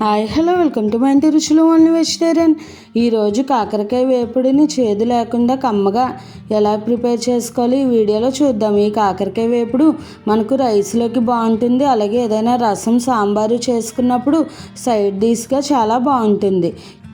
Hi hello welcome to my Ruchulu only vegetarian. ఈరోజు కాకరకాయ వేపుడిని చేదు లేకుండా కమ్మగా ఎలా ప్రిపేర్ చేసుకోవాలి ఈ వీడియోలో చూద్దాం. ఈ కాకరకాయ వేపుడు మనకు రైస్లోకి బాగుంటుంది. అలాగే ఏదైనా రసం సాంబారు చేసుకున్నప్పుడు సైడ్ డిష్గా చాలా బాగుంటుంది.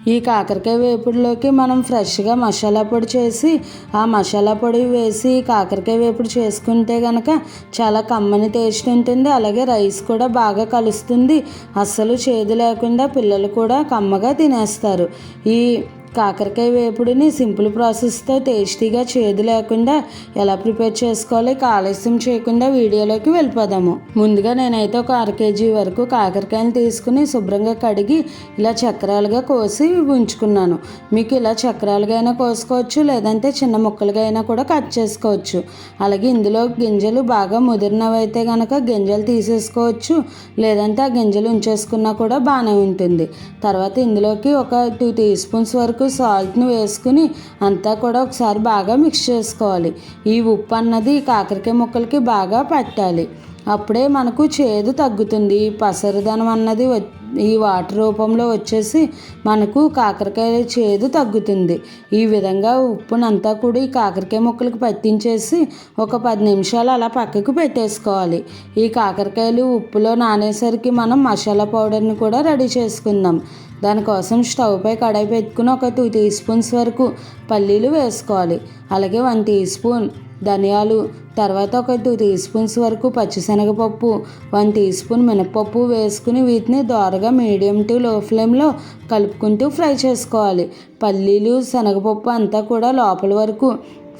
ఈ కాకరకాయ వేపుడులోకి మనం ఫ్రెష్గా మసాలా పొడి చేసి ఆ మసాలా పొడి వేసి కాకరకాయ వేపుడు చేసుకుంటే కనుక చాలా కమ్మని టేస్ట్ ఉంటుంది. అలాగే రైస్ కూడా బాగా కలుస్తుంది. అస్సలు చేదు లేకుండా పిల్లలు కూడా కమ్మగా తినేస్తారు. ఈ కాకరకాయ వేపుడిని సింపుల్ ప్రాసెస్తో టేస్టీగా చేదు లేకుండా ఎలా ప్రిపేర్ చేసుకోవాలి ఆలస్యం చేయకుండా వీడియోలోకి వెళ్ళిపోదాము. ముందుగా నేనైతే ఒక అర కేజీ వరకు కాకరకాయలు తీసుకుని శుభ్రంగా కడిగి ఇలా చక్రాలుగా కోసి ఉంచుకున్నాను. మీకు ఇలా చక్రాలుగా అయినా కోసుకోవచ్చు లేదంటే చిన్న ముక్కలుగా అయినా కూడా కట్ చేసుకోవచ్చు. అలాగే ఇందులో గింజలు బాగా ముదిరినవైతే కనుక గింజలు తీసేసుకోవచ్చు లేదంటే ఆ గింజలు ఉంచేసుకున్నా కూడా బాగానే ఉంటుంది. తర్వాత ఇందులోకి ఒక టూ టీ స్పూన్స్ వరకు వరకు సాల్ట్ను వేసుకుని అంతా కూడా ఒకసారి బాగా మిక్స్ చేసుకోవాలి. ఈ ఉప్పు అన్నది కాకరకాయ ముక్కలకి బాగా పట్టాలి. అప్పుడే మనకు చేదు తగ్గుతుంది. పసరుదనం అన్నది ఈ వాటర్ రూపంలో వచ్చేసి మనకు కాకరకాయ చేదు తగ్గుతుంది. ఈ విధంగా ఉప్పునంతా కూడా ఈ కాకరకాయ ముక్కలకు పట్టించేసి ఒక పది నిమిషాలు అలా పక్కకు పెట్టేసుకోవాలి. ఈ కాకరకాయలు ఉప్పులో నానేసరికి మనం మసాలా పౌడర్ని కూడా రెడీ చేసుకుందాం. దానికోసం స్టవ్ పై కడాయి పెట్టుకుని ఒక టూ టీ స్పూన్స్ వరకు పల్లీలు వేసుకోవాలి. అలాగే వన్ టీ స్పూన్ ధనియాలు తర్వాత ఒక టూ టీ స్పూన్స్ వరకు పచ్చిశనగపప్పు వన్ టీ స్పూన్ మినపప్పు వేసుకుని వీటిని దోరగా మీడియం టు లో ఫ్లేమ్లో కలుపుకుంటూ ఫ్రై చేసుకోవాలి. పల్లీలు శనగపప్పు అంతా కూడా లోపల వరకు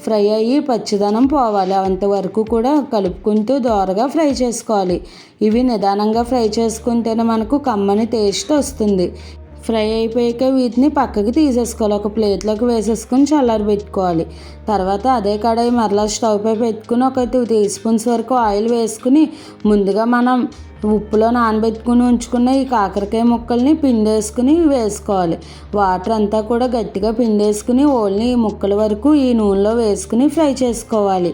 ఫ్రై అయ్యి పచ్చిదనం పోవాలి. అంతవరకు కూడా కలుపుకుంటూ దోరగా ఫ్రై చేసుకోవాలి. ఇవి నిదానంగా ఫ్రై చేసుకుంటేనే మనకు కమ్మని టేస్ట్ వస్తుంది. ఫ్రై అయిపోయాక వీటిని పక్కకి తీసేసుకోవాలి. ఒక ప్లేట్లోకి వేసేసుకొని చల్లారి పెట్టుకోవాలి. తర్వాత అదే కడాయి మరలా స్టవ్ పై పెట్టుకుని ఒక టూ టీ స్పూన్స్ వరకు ఆయిల్ వేసుకుని ముందుగా మనం ఉప్పులో నానబెట్టుకుని ఉంచుకున్న ఈ కాకరకాయ ముక్కల్ని పిండేసుకుని వేసుకోవాలి. వాటర్ అంతా కూడా గట్టిగా పిండేసుకుని ఓన్లీ ఈ ముక్కల వరకు ఈ నూనెలో వేసుకుని ఫ్రై చేసుకోవాలి.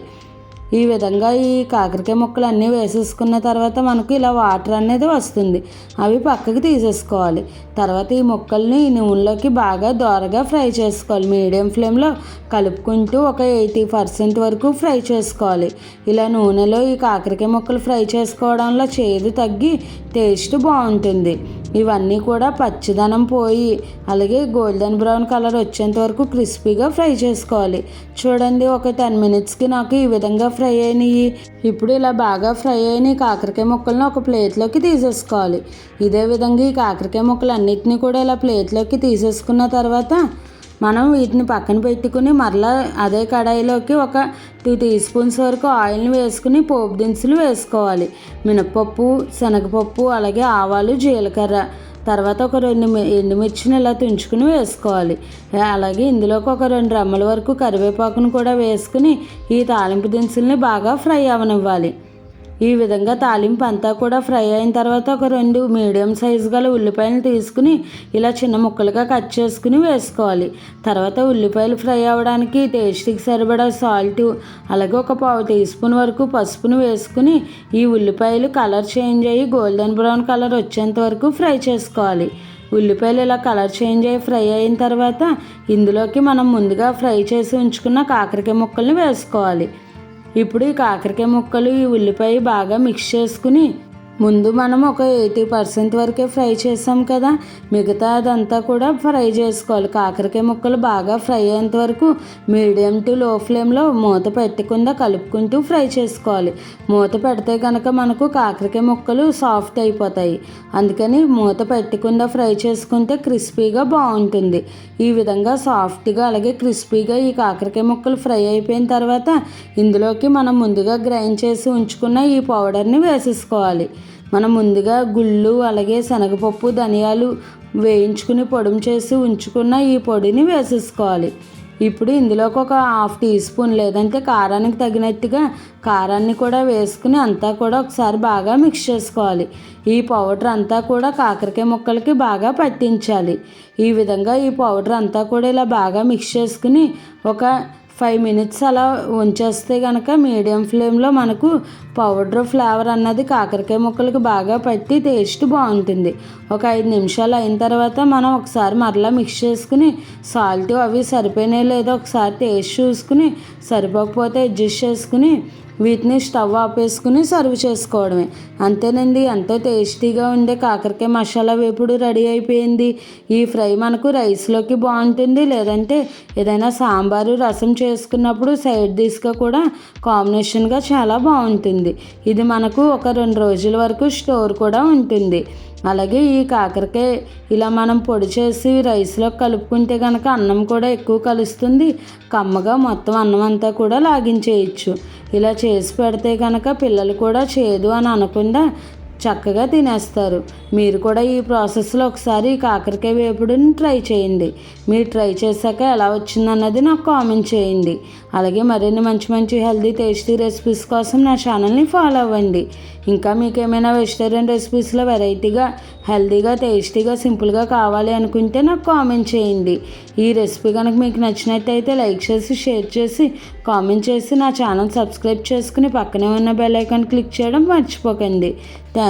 ఈ విధంగా ఈ కాకరకాయ ముక్కలు అన్నీ వేసేసుకున్న తర్వాత మనకు ఇలా వాటర్ అనేది వస్తుంది. అవి పక్కకి తీసేసుకోవాలి. తర్వాత ఈ ముక్కల్ని నూనెలోకి బాగా దోరగా ఫ్రై చేసుకోవాలి. మీడియం ఫ్లేమ్లో కలుపుకుంటూ ఒక ఎయిటీ పర్సెంట్ వరకు ఫ్రై చేసుకోవాలి. ఇలా నూనెలో ఈ కాకరకాయ ముక్కలు ఫ్రై చేసుకోవడంలో చేదు తగ్గి టేస్ట్ బాగుంటుంది. ఇవన్నీ కూడా పచ్చిదనం పోయి అలాగే గోల్డెన్ బ్రౌన్ కలర్ వచ్చేంత వరకు క్రిస్పీగా ఫ్రై చేసుకోవాలి. చూడండి ఒక టెన్ మినిట్స్కి నాకు ఈ విధంగా ఫ్రై అయినాయి. ఇప్పుడు ఇలా బాగా ఫ్రై అయిన కాకరకాయ ముక్కలను ఒక ప్లేట్లోకి తీసేసుకోవాలి. ఇదే విధంగా ఈ కాకరకాయ ముక్కలు అన్నిటినీ కూడా ఇలా ప్లేట్లోకి తీసేసుకున్న తర్వాత మనం వీటిని పక్కన పెట్టుకుని మరలా అదే కడాయిలోకి ఒక టూ టీ స్పూన్స్ వరకు ఆయిల్ని వేసుకుని పోపు దినుసులు వేసుకోవాలి. మినపప్పు శనగపప్పు అలాగే ఆవాలు జీలకర్ర. తర్వాత ఒక రెండు ఎండుమిర్చిని ఇలా తుంచుకుని వేసుకోవాలి. అలాగే ఇందులోకి ఒక రెండు రెమ్మల వరకు కరివేపాకును కూడా వేసుకుని ఈ తాలింపు దినుసుల్ని బాగా ఫ్రై అవనివ్వాలి. ఈ విధంగా తాలింపు అంతా కూడా ఫ్రై అయిన తర్వాత ఒక రెండు మీడియం సైజు గల ఉల్లిపాయలు తీసుకుని ఇలా చిన్న ముక్కలుగా కట్ చేసుకుని వేసుకోవాలి. తర్వాత ఉల్లిపాయలు ఫ్రై అవ్వడానికి టేస్ట్కి సరిపడా సాల్ట్ అలాగే ఒక పావు టీ స్పూన్ వరకు పసుపును వేసుకుని ఈ ఉల్లిపాయలు కలర్ చేంజ్ అయ్యి గోల్డెన్ బ్రౌన్ కలర్ వచ్చేంత వరకు ఫ్రై చేసుకోవాలి. ఉల్లిపాయలు ఇలా కలర్ చేంజ్ అయ్యి ఫ్రై అయిన తర్వాత ఇందులోకి మనం ముందుగా ఫ్రై చేసి ఉంచుకున్న కాకరకాయ ముక్కల్ని వేసుకోవాలి. ఇప్పుడు ఈ కాకరకాయ ముక్కలు ఈ ఉల్లిపాయ బాగా మిక్స్ చేసుకుని ముందు మనం ఒక ఎయిటీ పర్సెంట్ వరకే ఫ్రై చేసాం కదా మిగతా అదంతా కూడా ఫ్రై చేసుకోవాలి. కాకరకాయ ముక్కలు బాగా ఫ్రై అయ్యేంత వరకు మీడియం టు లో ఫ్లేమ్లో మూత పెట్టకుండా కలుపుకుంటూ ఫ్రై చేసుకోవాలి. మూత పెడితే కనుక మనకు కాకరకాయ ముక్కలు సాఫ్ట్ అయిపోతాయి. అందుకని మూత పెట్టకుండా ఫ్రై చేసుకుంటే క్రిస్పీగా బాగుంటుంది. ఈ విధంగా సాఫ్ట్గా అలాగే క్రిస్పీగా ఈ కాకరకాయ ముక్కలు ఫ్రై అయిపోయిన తర్వాత ఇందులోకి మనం ముందుగా గ్రైండ్ చేసి ఉంచుకున్న ఈ పౌడర్ని వేసేసుకోవాలి. మనం ముందుగా గుళ్ళు అలాగే శనగపప్పు ధనియాలు వేయించుకుని పొడుము చేసి ఉంచుకున్న ఈ పొడిని వేసేసుకోవాలి. ఇప్పుడు ఇందులోకి ఒక హాఫ్ టీ స్పూన్ లేదంటే కారానికి తగినట్టుగా కారాన్ని కూడా వేసుకుని అంతా కూడా ఒకసారి బాగా మిక్స్ చేసుకోవాలి. ఈ పౌడర్ అంతా కూడా కాకరకాయ ముక్కలకి బాగా పట్టించాలి. ఈ విధంగా ఈ పౌడర్ అంతా కూడా ఇలా బాగా మిక్స్ చేసుకుని ఒక ఫైవ్ మినిట్స్ అలా ఉంచేస్తే కనుక మీడియం ఫ్లేమ్లో మనకు పౌడర్ ఫ్లేవర్ అన్నది కాకరకాయ ముక్కలకి బాగా పట్టి టేస్ట్ బాగుంటుంది. ఒక ఐదు నిమిషాలు అయిన తర్వాత మనం ఒకసారి మరలా మిక్స్ చేసుకుని సాల్ట్ అవి సరిపోయినాయి లేదో ఒకసారి టేస్ట్ చూసుకుని సరిపోకపోతే అడ్జస్ట్ చేసుకుని వీటిని స్టవ్ ఆపేసుకుని సర్వ్ చేసుకోవడమే. అంతేనండి ఎంతో టేస్టీగా ఉండే కాకరకాయ మసాలా వేపుడు రెడీ అయిపోయింది. ఈ ఫ్రై మనకు రైస్లోకి బాగుంటుంది. లేదంటే ఏదైనా సాంబారు రసం చేసుకున్నప్పుడు సైడ్ డిష్గా కూడా కాంబినేషన్గా చాలా బాగుంటుంది. ఇది మనకు ఒక రెండు రోజుల వరకు స్టోర్ కూడా ఉంటుంది. అలాగే ఈ కాకరకాయ ఇలా మనం పొడి చేసి రైస్లో కలుపుకుంటే కనుక అన్నం కూడా ఎక్కువ కలుస్తుంది. కమ్మగా మొత్తం అన్నం అంతా కూడా లాగించేయచ్చు. ఇలా చేసి పెడితే కనుక పిల్లలు కూడా చేదు అని అనకుండా చక్కగా తినేస్తారు. మీరు కూడా ఈ ప్రాసెస్లో ఒకసారి కాకరకాయ వేపుడుని ట్రై చేయండి. మీరు ట్రై చేశాక ఎలా వచ్చిందన్నది నాకు కామెంట్ చేయండి. అలాగే మరిన్ని మంచి మంచి హెల్దీ టేస్టీ రెసిపీస్ కోసం నా ఛానల్ని ఫాలో అవ్వండి. ఇంకా మీకు ఏమైనా వెజిటేరియన్ రెసిపీస్లో వెరైటీగా హెల్దీగా టేస్టీగా సింపుల్గా కావాలి అనుకుంటే నాకు కామెంట్ చేయండి. ఈ రెసిపీ కనుక మీకు నచ్చినట్టయితే లైక్ చేసి షేర్ చేసి కామెంట్ చేసి నా ఛానల్ సబ్స్క్రైబ్ చేసుకుని పక్కనే ఉన్న బెల్ ఐకాన్ క్లిక్ చేయడం మర్చిపోకండి. Thank